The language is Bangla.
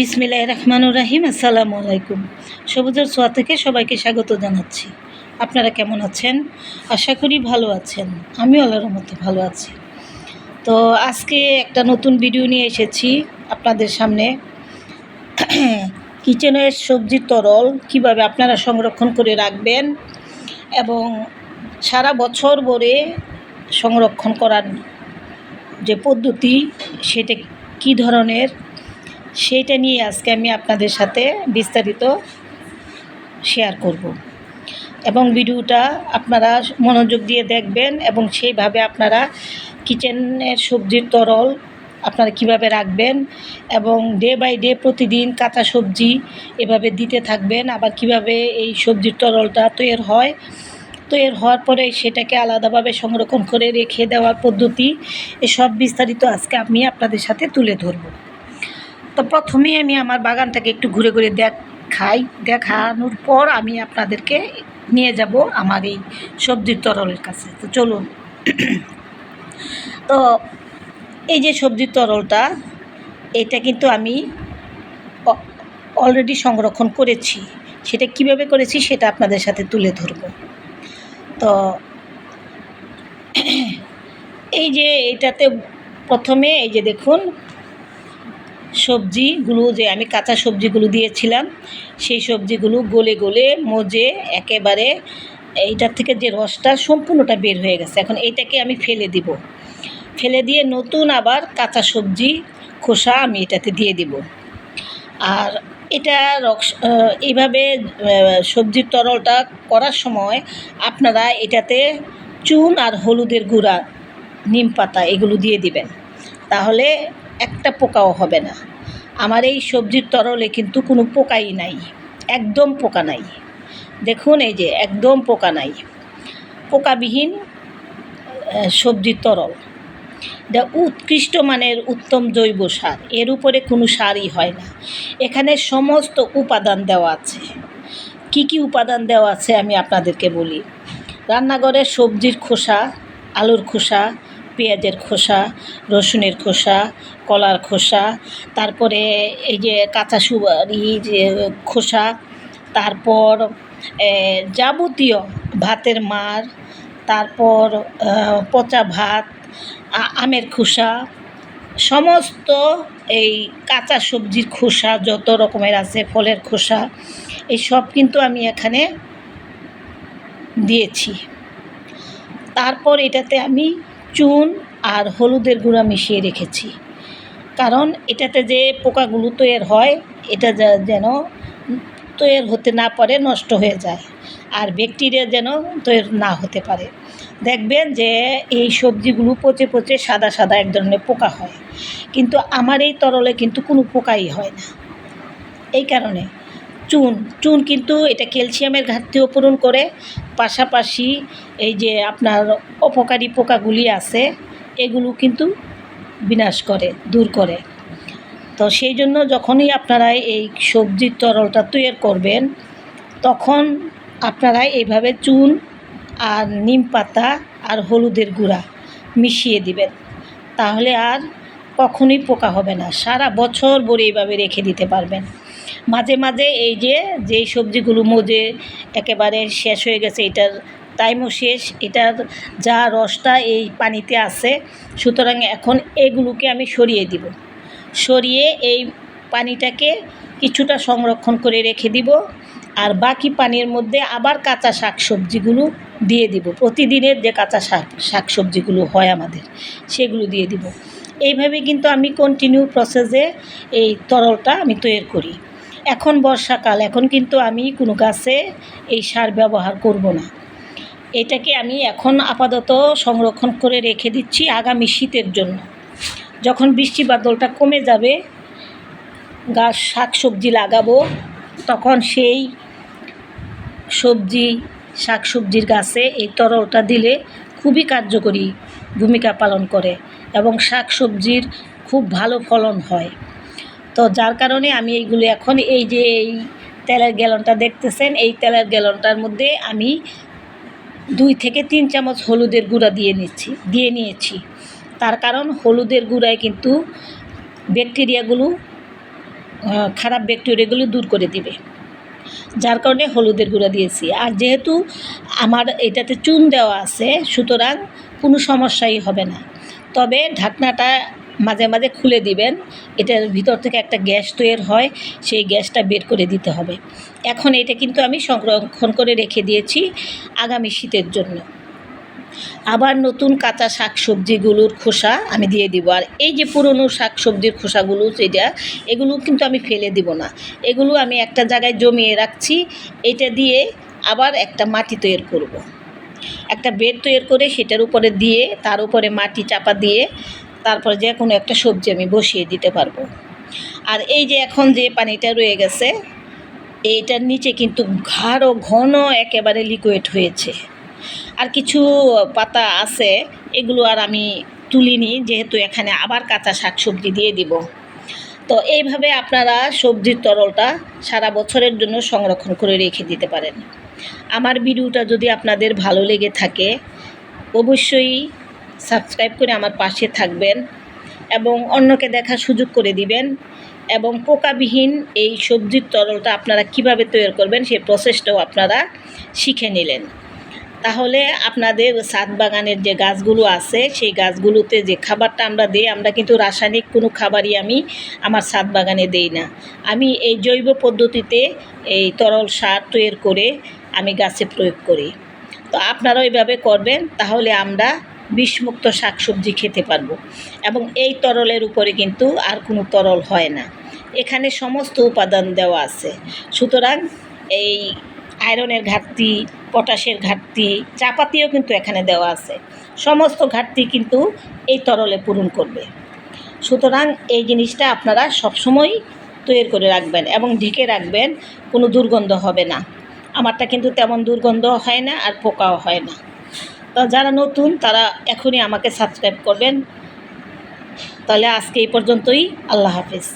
বিসমিল্লাহ রহমানুর রাহিম, আসসালামু আলাইকুম। সবুজের সোয়া থেকে সবাইকে স্বাগত জানাচ্ছি। আপনারা কেমন আছেন? আশা করি ভালো আছেন। আমি আল্লাহর মতো ভালো আছি। তো আজকে একটা নতুন ভিডিও নিয়ে এসেছি আপনাদের সামনে। কিচেনের সবজির তরল কীভাবে আপনারা সংরক্ষণ করে রাখবেন এবং সারা বছর ভরে সংরক্ষণ করার যে পদ্ধতি, সেটা কী ধরনের সেইটা নিয়ে আজকে আমি আপনাদের সাথে বিস্তারিত শেয়ার করব। এবং ভিডিওটা আপনারা মনোযোগ দিয়ে দেখবেন এবং সেইভাবে আপনারা কিচেনের সবজির তরল আপনারা কীভাবে রাখবেন এবং ডে বাই ডে প্রতিদিন কাঁচা সবজি এভাবে দিতে থাকবেন, আবার কীভাবে এই সবজির তরলটা তৈরি হয়। তৈরি হওয়ার পরে সেটাকে আলাদাভাবে সংরক্ষণ করে রেখে দেওয়ার পদ্ধতি, এসব বিস্তারিত আজকে আমি আপনাদের সাথে তুলে ধরবো। তো প্রথমে আমি আমার বাগানটাকে একটু ঘুরে ঘুরে দেখাই দেখানোর পর আমি আপনাদেরকে নিয়ে যাব আমার এই সবজির তরলের কাছে। তো চলুন। তো এই যে সবজির তরলটা, এটা কিন্তু আমি অলরেডি সংরক্ষণ করেছি। সেটা কীভাবে করেছি সেটা আপনাদের সাথে তুলে ধরব। তো এই যে এটাতে প্রথমে এই যে দেখুন সবজিগুলো যে আমি কাঁচা সবজিগুলো দিয়েছিলাম, সেই সবজিগুলো গলে গলে মজে একেবারে এইটার থেকে যে রসটা সম্পূর্ণটা বের হয়ে গেছে। এখন এইটাকে আমি ফেলে দিব। ফেলে দিয়ে নতুন আবার কাঁচা সবজি খোসা আমি এটাতে দিয়ে দিব। আর এটা রক্স এইভাবে সবজির তরলটা করার সময় আপনারা এটাতে চুন আর হলুদের গুঁড়া, নিম পাতা এগুলো দিয়ে দিবেন। তাহলে একটা পোকাও হবে না। আমার এই সবজির তরলে কিন্তু কোনো পোকাই নাই, একদম পোকা নাই। দেখুন এই যে, একদম পোকা নাই। পোকাবিহীন সবজির তরল। এটা উৎকৃষ্ট মানের উত্তম জৈব সার, এর উপরে কোনো সারই হয় না। এখানে সমস্ত উপাদান দেওয়া আছে। কি কি উপাদান দেওয়া আছে আমি আপনাদেরকে বলি। রান্নাঘরের সবজির খোসা, আলুর খোসা, পেঁয়াজের খোসা, রসুনের খোসা কলার খোসা, তারপরে এই যে কাঁচা সুপারি, যে খোসা, তারপর যাবতীয় ভাতের মার, তারপর পচা ভাত আমের খোসা, সমস্ত এই কাঁচা সবজির খোসা, যত রকমের আছে ফলের খোসা, এই সব কিন্তু আমি এখানে দিয়েছি। তারপর এটাতে আমি চুন আর হলুদের গুঁড়া মিশিয়ে রেখেছি। কারণ এটাতে যে পোকাগুলো তৈরি হয়, এটা যেন তৈরি হতে না পারে, নষ্ট হয়ে যায়। আর ব্যাকটেরিয়া যেন তৈরি না হতে পারে। দেখবেন যে এই সবজিগুলো পচে পচে সাদা সাদা এক ধরনের পোকা হয়। কিন্তু আমার এই তরলে কিন্তু কোনো পোকাই হয় না। এই কারণে চুন চুন কিন্তু এটা ক্যালসিয়ামের ঘাটতিও পূরণ করে। পাশাপাশি এই যে আপনার অপকারী পোকাগুলি আছে, এগুলো কিন্তু বিনাশ করে, দূর করে। তো সেই জন্য যখনই আপনারা এই সবজির তরলটা তৈরি করবেন, তখন আপনারা এইভাবে চুন আর নিম পাতা আর হলুদের গুঁড়া মিশিয়ে দিবেন। তাহলে আর কখনোই পোকা হবে না, সারা বছর ভরে এইভাবে রেখে দিতে পারবেন। মাঝে মাঝে এই যে, যেই সবজিগুলো মজে একেবারে শেষ হয়ে গেছে, এটার টাইমও শেষ এটার যা রসটা এই পানিতে আছে, সুতরাং এখন এগুলোকে আমি সরিয়ে দিব। সরিয়ে এই পানিটাকে কিছুটা সংরক্ষণ করে রেখে দিব, আর বাকি পানির মধ্যে আবার কাঁচা শাক সবজিগুলো দিয়ে দিব। প্রতিদিনের যে কাঁচা শাক শাক সবজিগুলো হয় আমাদের, সেগুলো দিয়ে দিব। এইভাবে কিন্তু আমি কন্টিনিউ প্রসেসে এই তরলটা আমি তৈরি করি। এখন বর্ষাকাল, এখন কিন্তু আমি কোনো গাছে এই সার ব্যবহার করব না। এটাকে আমি এখন আপাতত সংরক্ষণ করে রেখে দিচ্ছি আগামী শীতের জন্য। যখন বৃষ্টি বাদলটা কমে যাবে, গাছ শাক সবজি লাগাবো, তখন সেই সবজি শাক সবজির গাছে এই তরলটা দিলে খুবই কার্যকরী ভূমিকা পালন করে এবং শাক সবজির খুব ভালো ফলন হয়। তো যার কারণে আমি এইগুলো এখন এই যে এই তেলের গ্যালনটা দেখতেছেন, এই তেলের গ্যালনটার মধ্যে আমি দুই থেকে তিন চামচ হলুদের গুঁড়া দিয়ে নিচ্ছি, দিয়ে নিয়েছি। তার কারণ হলুদের গুঁড়ায় কিন্তু ব্যাকটেরিয়াগুলো খারাপ ব্যাকটেরিয়াগুলো দূর করে দিবে। যার কারণে হলুদের গুঁড়া দিয়েছি। আর যেহেতু আমার এটাতে চুন দেওয়া আছে, সুতরাং কোনো সমস্যাই হবে না। তবে ঢাকনাটা মাঝে মাঝে খুলে দিবেন। এটার ভিতর থেকে একটা গ্যাস তৈরি হয়, সেই গ্যাসটা বের করে দিতে হবে। এখন এটা কিন্তু আমি সংরক্ষণ করে রেখে দিয়েছি আগামী শীতের জন্য। আবার নতুন কাঁচা শাক সবজিগুলোর খোসা আমি দিয়ে দিব। আর এই যে পুরনো শাক সবজির খোসাগুলো যেটা এগুলো কিন্তু আমি ফেলে দিব না। এগুলো আমি একটা জায়গায় জমিয়ে রাখছি। এটা দিয়ে আবার একটা মাটি তৈরি করব। একটা বেড তৈরি করে সেটার উপরে দিয়ে, তার উপরে মাটি চাপা দিয়ে তারপরে যে কোনো একটা সবজি আমি বসিয়ে দিতে পারব। আর এই যে এখন যে পানিটা রয়ে গেছে, এইটার নিচে কিন্তু ঘাড় ঘন একেবারে লিকুইড হয়েছে। আর কিছু পাতা আছে, এগুলো আর আমি তুলিনি, যেহেতু এখানে আবার কাঁচা শাকসবজি দিয়ে দিব। তো এইভাবে আপনারা সবজির তরলটা সারা বছরের জন্য সংরক্ষণ করে রেখে দিতে পারেন। আমার ভিডিওটা যদি আপনাদের ভালো লেগে থাকে, অবশ্যই সাবস্ক্রাইব করে আমার পাশে থাকবেন এবং অন্যকে দেখার সুযোগ করে দিবেন এবং পোকাবিহীন এই সবজির তরলটা আপনারা কীভাবে তৈরি করবেন সেই প্রসেসটাও আপনারা শিখে নিলেন। তাহলে আপনাদের ছাদ বাগানের যে গাছগুলো আছে, সেই গাছগুলোতে যে খাবারটা আমরা দিই, আমরা কিন্তু রাসায়নিক কোনো খাবারই আমি আমার ছাদ বাগানে দেই না। আমি এই জৈব পদ্ধতিতে এই তরল সার তৈরি করে আমি গাছে প্রয়োগ করি। তো আপনারাও এইভাবে করবেন, তাহলে আমরা বিষমুক্ত শাকসবজি খেতে পারব। এবং এই তরলের উপরে কিন্তু আর কোনো তরল হয় না। এখানে সমস্ত উপাদান দেওয়া আছে। সুতরাং এই আয়রনের ঘাটতি, পটাশের ঘাটতি, চাপাতিও কিন্তু এখানে দেওয়া আছে। সমস্ত ঘাটতি কিন্তু এই তরলে পূরণ করবে। সুতরাং এই জিনিসটা আপনারা সবসময় তৈরি করে রাখবেন এবং ঢেকে রাখবেন, কোনো দুর্গন্ধ হবে না। আমারটা কিন্তু তেমন দুর্গন্ধ হয় না আর পোকাও হয় না। তো যারা নতুন তারা এখনই আমাকে সাবস্ক্রাইব করবেন। তাহলে আজকে এই পর্যন্তই। আল্লাহ হাফিজ।